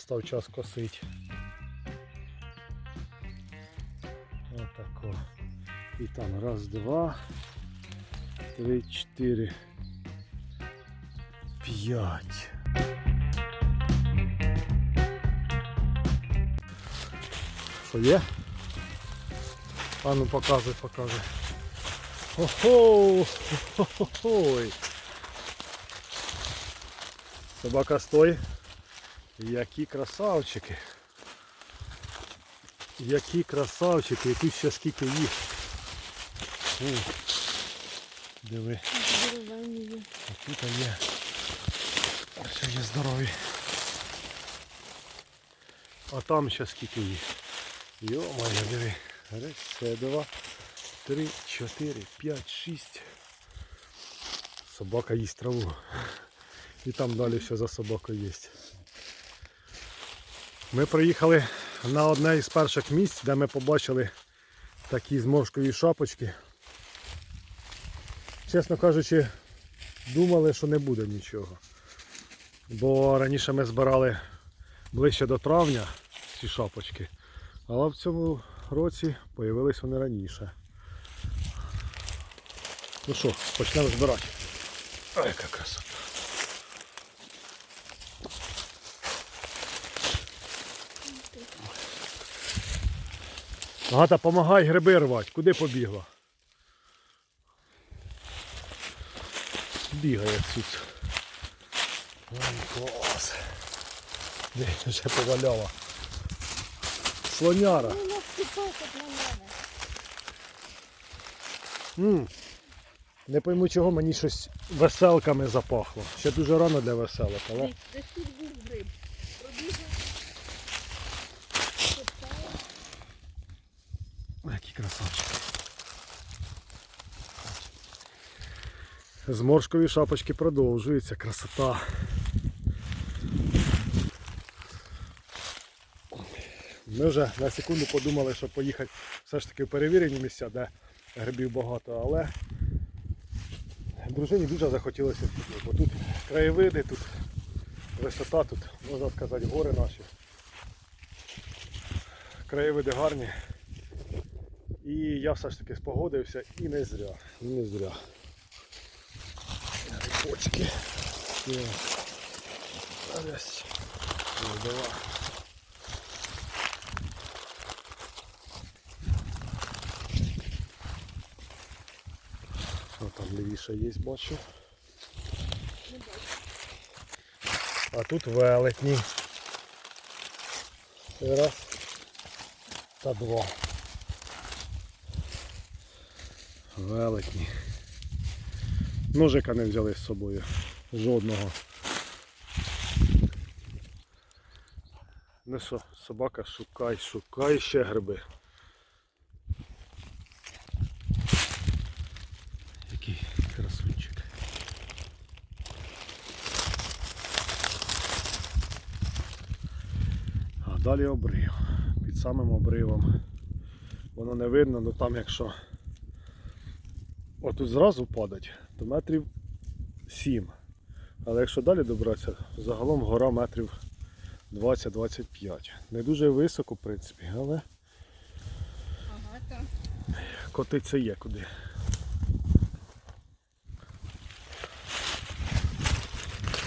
настав час косить. Отако. І там раз, два, три, чотири, п'ять. Що є? А ну показуй, показуй. Охо! Собака стой. Які красавчики. Які красавчики, і тут ще скільки їх. О, Диви, а тут є. Ось є здорові. А там ще скільки їх. Йо-моє, диви. Раз, це два, три, чотири, п'ять, шість. Собака їсть траву. І там далі все за собакою є. Ми приїхали на одне із перших місць, де ми побачили такі зморшкові шапочки. Чесно кажучи, думали, що не буде нічого. Бо раніше ми збирали ближче до травня ці шапочки. Але в цьому році з'явились вони раніше. Ну що, почнемо збирати. Ой, яка красота. Гата, помагай гриби рвати. Куди побігла? Бігає цуц. Ой, клас. Де вже поваляла. Слоняра. Ну, м Не пойму чого мені щось веселками запахло. Ще дуже рано для веселок, але. Десь- Десь тут був Ой, Зморшкові шапочки продовжуються. Красота. Ми вже на секунду подумали, що поїхати все ж таки в перевірені місця, де грибів багато, але дружині дуже захотілося сюди, бо тут краєвиди, тут висота, тут, можна сказати, гори наші. Краєвиди гарні. І я все ж таки спогодився і не зря. Не зря. Грибочки. Зараз. О, там лівіше є, бачу. А тут велетні. Раз. Та два. Велетні. Ножика не взяли з собою. Жодного. Ну що, собака, шукай, шукай ще гриби. Який красунчик. А далі обрив. Під самим обривом. Воно не видно, але там якщо отут зразу падать, то метрів 7. Але якщо далі добратися, загалом гора метрів 20-25. Не дуже високо, в принципі, але Ага, котиться є куди.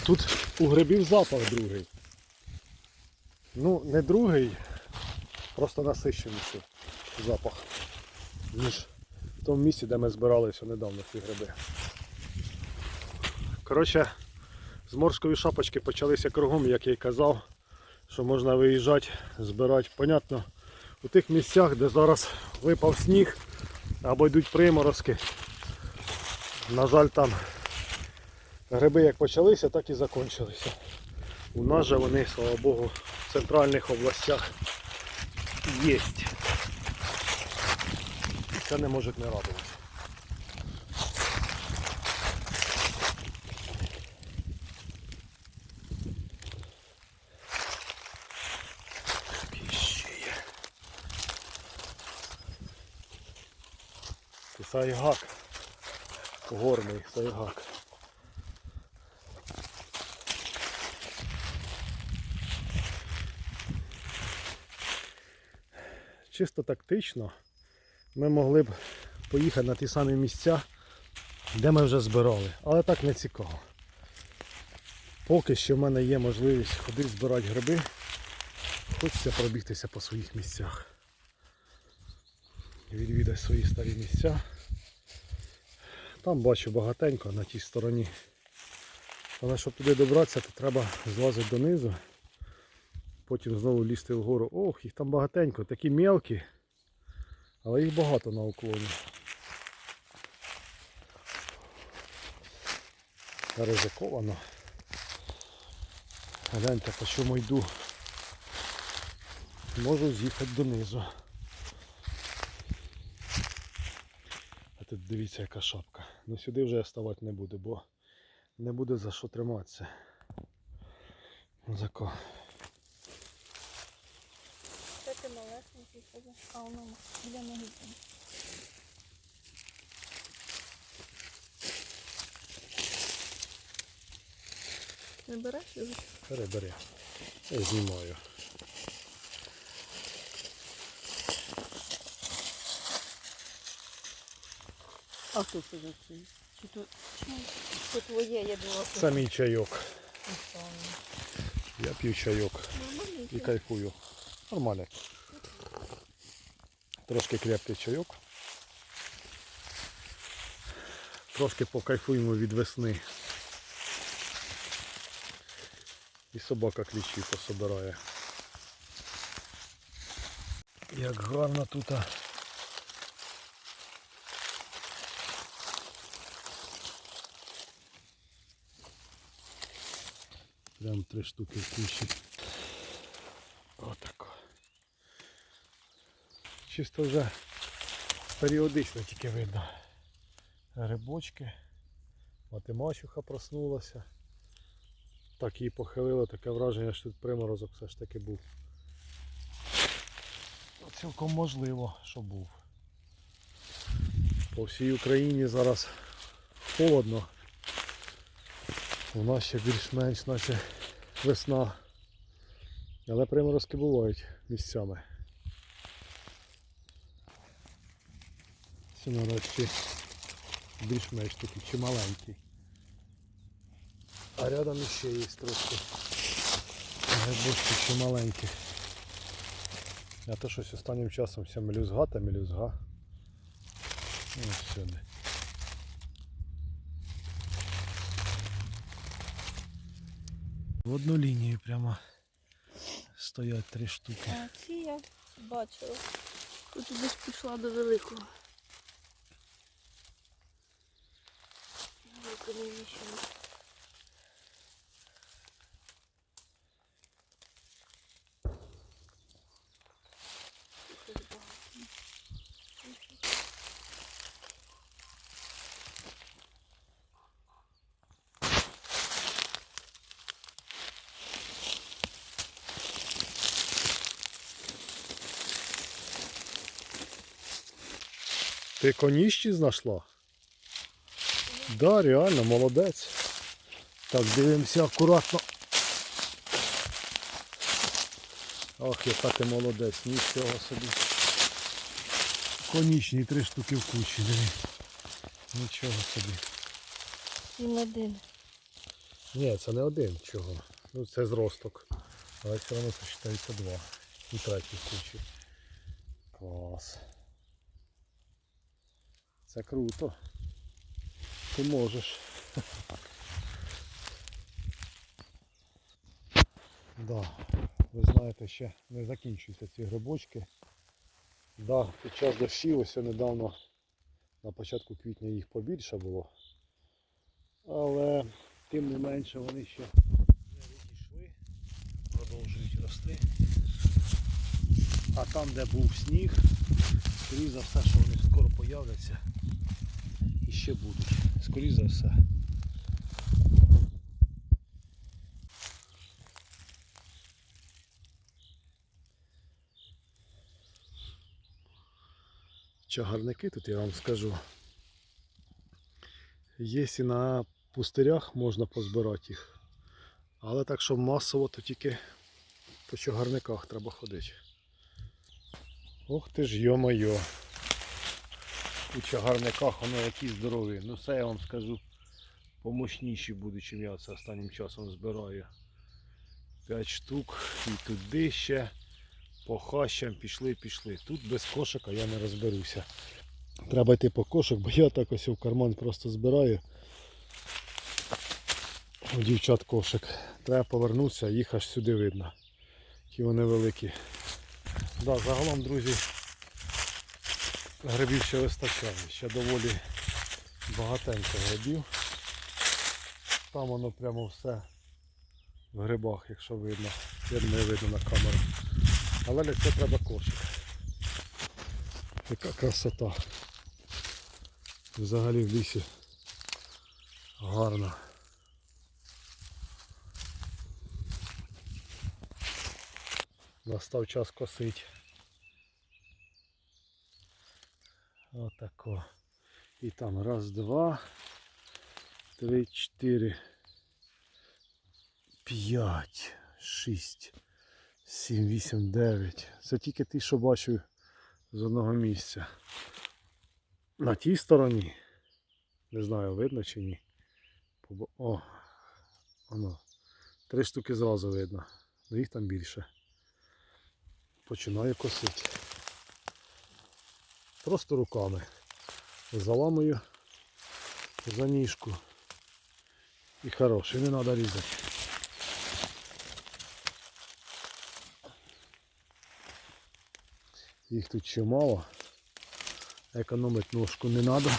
Тут у грибів запах другий. Ну, не другий, просто насищеніший запах, ніж тому місці, де ми збиралися недавно ці гриби. Коротше, зморшкові шапочки почалися кругом, як я й казав, що можна виїжджати, збирати. Понятно, у тих місцях, де зараз випав сніг або йдуть приморозки. На жаль, там гриби як почалися, так і закінчилися. У нас же вони, слава Богу, в центральних областях є. Це не може не радувати. Це сайгак. Горний сайгак. Чисто тактично ми могли б поїхати на ті самі місця, де ми вже збирали. Але так не цікаво. Поки що в мене є можливість ходити збирати гриби, хочеться пробігтися по своїх місцях. Відвідати свої старі місця. Там бачу багатенько на тій стороні. Але щоб туди добратися, то треба злазити донизу. Потім знову лізти вгору. Ох, їх там багатенько, такі мелкі, але їх багато на уклоні. Ризиковано. Гляньте, по чому йду. Можу з'їхати донизу. А тут дивіться яка шапка. Ну сюди вже я ставати не буду, бо не буде за що триматися. За ко. Це ноги. там. Не береш його? Бери, бери. Я знімаю. А хто це за це? Чи то чи це твоє, я думала, Це мій чайок. Я п'ю чайок Нормальний і кайфую. Нормально. Трошки крепкий чайок. Трошки покайфуємо від весни. І собака кліщі пособирає. Як гарно тут. Прям три штуки в кущі. Отако. Чисто вже періодично тільки видно. Грибочки. Матемачуха проснулася. Так її похилило, таке враження, що тут приморозок все ж таки був. Цілком можливо, що був. По всій Україні зараз холодно. У нас ще більш-менш наче весна. Але приморозки бувають місцями. Це нарешті більш-менш такий чи маленький. А рядом іще є трошки чи маленькі. А то щось останнім часом вся мелюзга та мелюзга. Ну, Ось сюди. В одну лінію прямо стоять три штуки. А ці я бачила. Тут десь пішла до великого. Багато. Ти коніщі знайшла? Да, реально, молодець. Так, дивимося акуратно. Ах, яка ти молодець, нічого собі. Конічні три штуки в кучі, диви. Нічого собі. Він один. Ні, це не один чого. Ну це зросток. Але все одно це вважається два. І третій в кучі. Клас. Це круто. Ти можеш. Да, ви знаєте, ще не закінчуються ці грибочки. Да, під час дощів ось недавно на початку квітня їх побільше було. Але тим не менше вони ще не відійшли, продовжують рости. А там, де був сніг, скоріше за все, що вони скоро появляться і ще будуть. Скоріше за все. Чагарники тут я вам скажу. Є і на пустирях можна позбирати їх. Але так, щоб масово, то тільки по чагарниках треба ходити. Ох ти ж йо-моє. У чагарниках воно які здорові. Ну це я вам скажу помощніші будуть, чим я це останнім часом збираю. 5 штук і туди ще по хащам пішли, пішли. Тут без кошика я не розберуся. Треба йти по кошик, бо я так ось в карман просто збираю. У дівчат кошик. Треба повернутися, їх аж сюди видно. Які вони великі. Да, загалом, друзі, грибів ще вистачає. Ще доволі багатенько грибів. Там воно прямо все в грибах, якщо видно. Я думаю, видно на камеру. Але для цього треба кошик. Яка красота. Взагалі в лісі гарно. Настав час косить. Отако. І там раз, два, три, чотири, п'ять, шість, сім, вісім, дев'ять. Це тільки ті, що бачу з одного місця. На тій стороні. Не знаю, видно чи ні. О, воно. Три штуки зразу видно. Ну їх там більше. Починаю косити. Просто руками. Заламую за ніжку. І хороший, не треба різати. Їх тут чимало. Економити ножку не треба.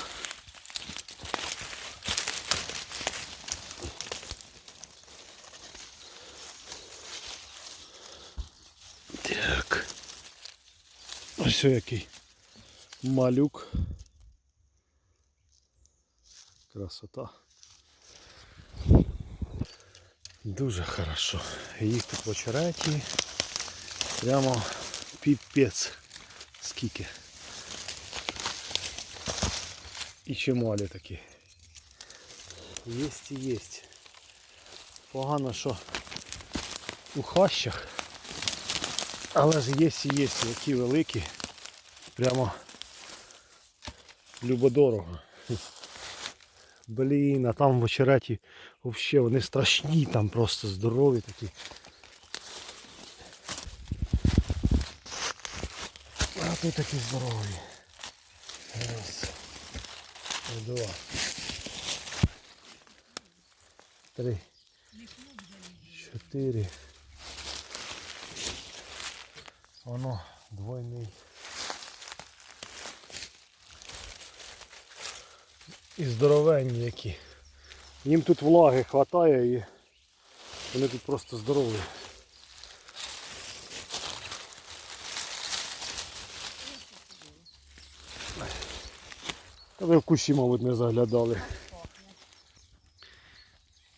Так. Ось який малюк. Красота. Дуже хорошо. Їх тут в очереті. Прямо піпець. Скільки. І чималі такі. Єсть і єсть. Погано, що у хащах. Але ж є і є, які великі. Прямо любодорого. Блін, а там в очереті взагалі вони страшні, там просто здорові такі. А тут такі здорові. Раз. Два. Три. Чотири. Воно двойний. І здоровенні які. Їм тут влаги хватає і вони тут просто здорові. Та ви в кущі, мабуть, не заглядали.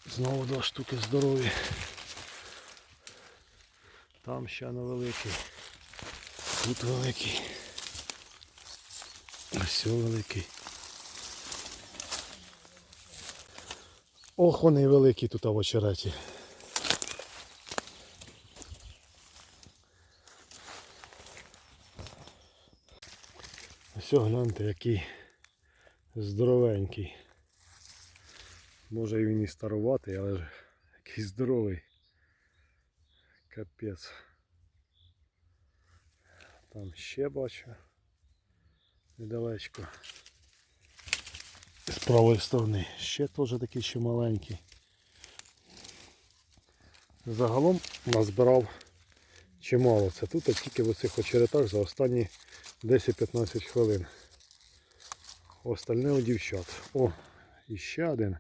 Знову два штуки здорові. Там ще на великий. Тут великий. Ось великий. Ох, вони великі тут в очереті. Ось гляньте, який здоровенький. Може він і старуватий, але ж який здоровий. Капець. Там ще бачу. Недалечко. З правої сторони. Ще теж такий ще маленький. Загалом назбирав чимало. Це тут тільки в оцих очеретах за останні 10-15 хвилин. Остальне у дівчат. О, і ще один.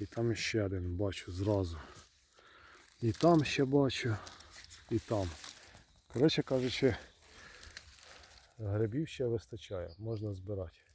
І там ще один бачу зразу. І там ще бачу. І там. Коротше кажучи, грибів ще вистачає, можна збирати.